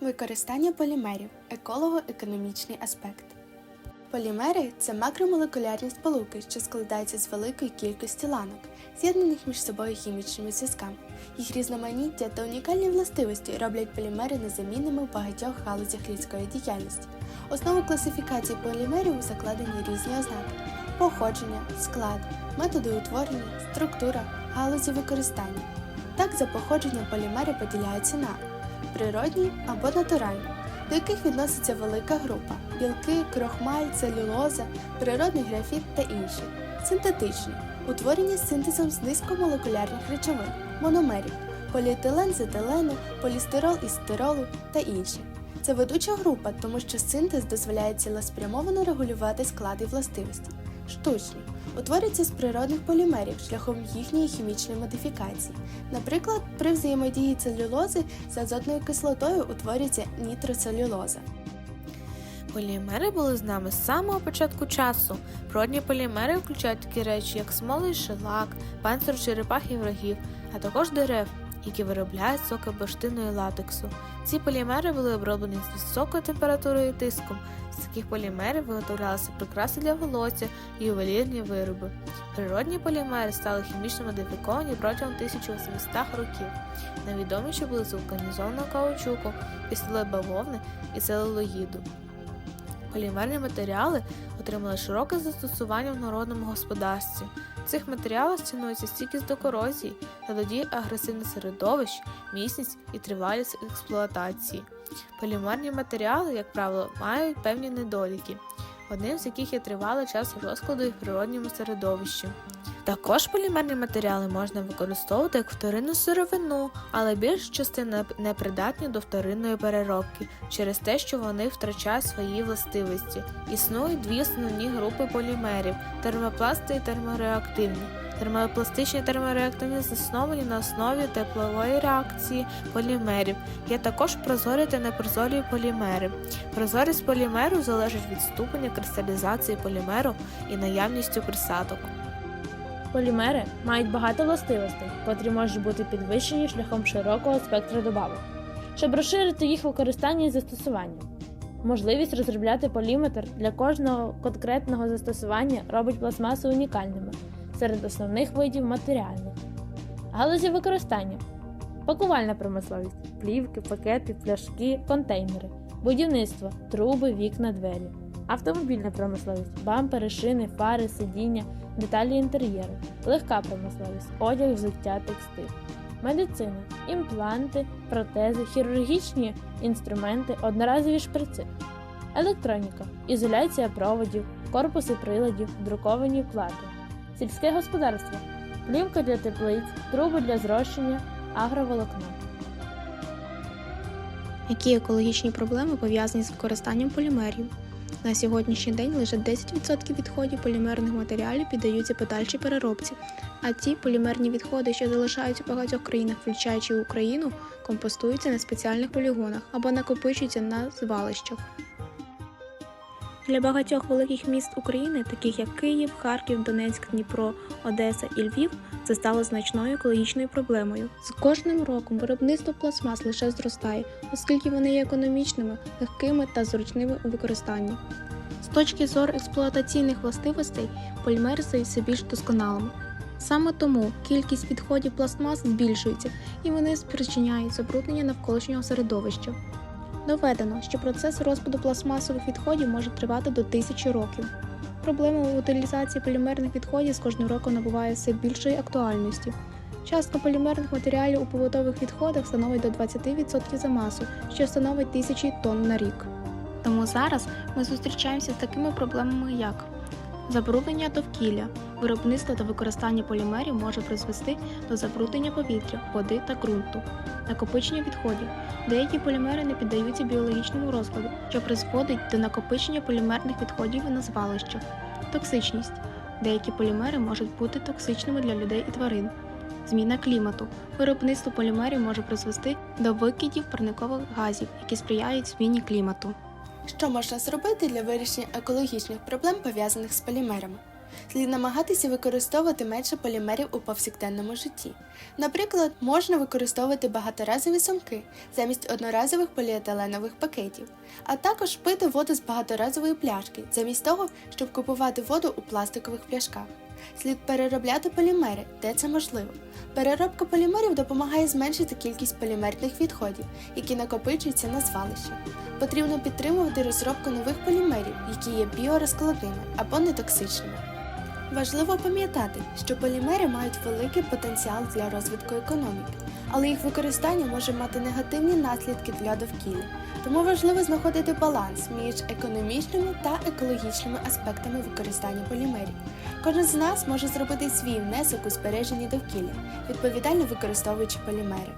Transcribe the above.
Використання полімерів еколого-економічний аспект. Полімери це макромолекулярні сполуки, що складаються з великої кількості ланок, з'єднаних між собою хімічними зв'язками. Їх різноманіття та унікальні властивості роблять полімери незамінними в багатьох галузях людської діяльності. Основу класифікації полімерів закладені різні ознаки: походження, склад, методи утворення, структура, галузі використання. Так, за походженням полімери поділяються на природні або натуральні, до яких відноситься велика група білки, крохмаль, целюлоза, природний графіт та інші, синтетичні, утворені синтезом з низькомолекулярних речовин, мономерів, поліетилен з етилену, полістирол із стиролу та інші. Це ведуча група, тому що синтез дозволяє цілеспрямовано регулювати склад і властивості. Штучні утворюються з природних полімерів шляхом їхньої хімічної модифікації. Наприклад, при взаємодії целюлози з азотною кислотою утворюється нітроцелюлоза. Полімери були з нами з самого початку часу. Природні полімери включають такі речі, як смоли і шелак, панцир черепах і врагів, а також дерев, які виробляють соки бурштину і латексу. Ці полімери були оброблені з високою температурою і тиском. З таких полімерів виготовлялися прикраси для волосся і ювелірні вироби. Природні полімери стали хімічно модифіковані протягом 1800 років. Найвідоміші були з вулканізованого каучуку, пістолет бавовни і целулоїду. Полімерні матеріали отримали широке застосування в народному господарстві. Цих матеріалах цінується стійкість до корозії, та агресивне середовище, міцність і тривалість експлуатації. Полімерні матеріали, як правило, мають певні недоліки, одним з яких є тривалий час розкладу їх в природньому середовищі. Також полімерні матеріали можна використовувати як вторинну сировину, але більша частина непридатні до вторинної переробки через те, що вони втрачають свої властивості. Існують дві основні групи полімерів термопласти і термореактивні. Термопластичні термореактивні засновані на основі теплової реакції полімерів. Є також прозорі та непрозорі полімери. Прозорість полімеру залежить від ступеня кристалізації полімеру і наявністю присадок. Полімери мають багато властивостей, котрі можуть бути підвищені шляхом широкого спектру добавок, щоб розширити їх використання і застосування. Можливість розробляти поліметр для кожного конкретного застосування робить пластмаси унікальними серед основних видів матеріальних. Галузі використання. Пакувальна промисловість, плівки, пакети, пляшки, контейнери, будівництво, труби, вікна, двері, автомобільна промисловість, бампери, шини, фари, сидіння, деталі інтер'єру, легка промисловість, одяг, взуття, текстиль, медицина, імпланти, протези, хірургічні інструменти, одноразові шприци, електроніка, ізоляція проводів, корпуси приладів, друковані плати, сільське господарство, плівка для теплиць, труби для зрощення, агроволокно. Які екологічні проблеми пов'язані з використанням полімерів? На сьогоднішній день лише 10% відходів полімерних матеріалів піддаються подальшій переробці, а ті полімерні відходи, що залишаються у багатьох країнах, включаючи Україну, компостуються на спеціальних полігонах або накопичуються на звалищах. Для багатьох великих міст України, таких як Київ, Харків, Донецьк, Дніпро, Одеса і Львів, це стало значною екологічною проблемою. З кожним роком виробництво пластмас лише зростає, оскільки вони є економічними, легкими та зручними у використанні. З точки зору експлуатаційних властивостей, полімери стають все більш досконалими. Саме тому кількість відходів пластмас збільшується і вони спричиняють забруднення навколишнього середовища. Доведено, що процес розпаду пластмасових відходів може тривати до тисячі років. Проблема утилізації полімерних відходів з кожним роком набуває все більшої актуальності. Частка полімерних матеріалів у побутових відходах становить до 20% за масу, що становить тисячі тонн на рік. Тому зараз ми зустрічаємося з такими проблемами, як забруднення довкілля, виробництво та використання полімерів може призвести до забруднення повітря, води та ґрунту, накопичення відходів. Деякі полімери не піддаються біологічному розкладу, що призводить до накопичення полімерних відходів на звалищах. Токсичність. Деякі полімери можуть бути токсичними для людей і тварин. Зміна клімату. Виробництво полімерів може призвести до викидів парникових газів, які сприяють зміні клімату. Що можна зробити для вирішення екологічних проблем пов'язаних з полімерами? Слід намагатися використовувати менше полімерів у повсякденному житті. Наприклад, можна використовувати багаторазові сумки замість одноразових поліетиленових пакетів, а також пити воду з багаторазової пляшки, замість того, щоб купувати воду у пластикових пляшках. Слід переробляти полімери, де це можливо. Переробка полімерів допомагає зменшити кількість полімерних відходів, які накопичуються на звалищах. Потрібно підтримувати розробку нових полімерів, які є біорозкладними або нетоксичними. Важливо пам'ятати, що полімери мають великий потенціал для розвитку економіки, але їх використання може мати негативні наслідки для довкілля. Тому важливо знаходити баланс між економічними та екологічними аспектами використання полімерів. Кожен з нас може зробити свій внесок у збереженні довкілля, відповідально використовуючи полімери.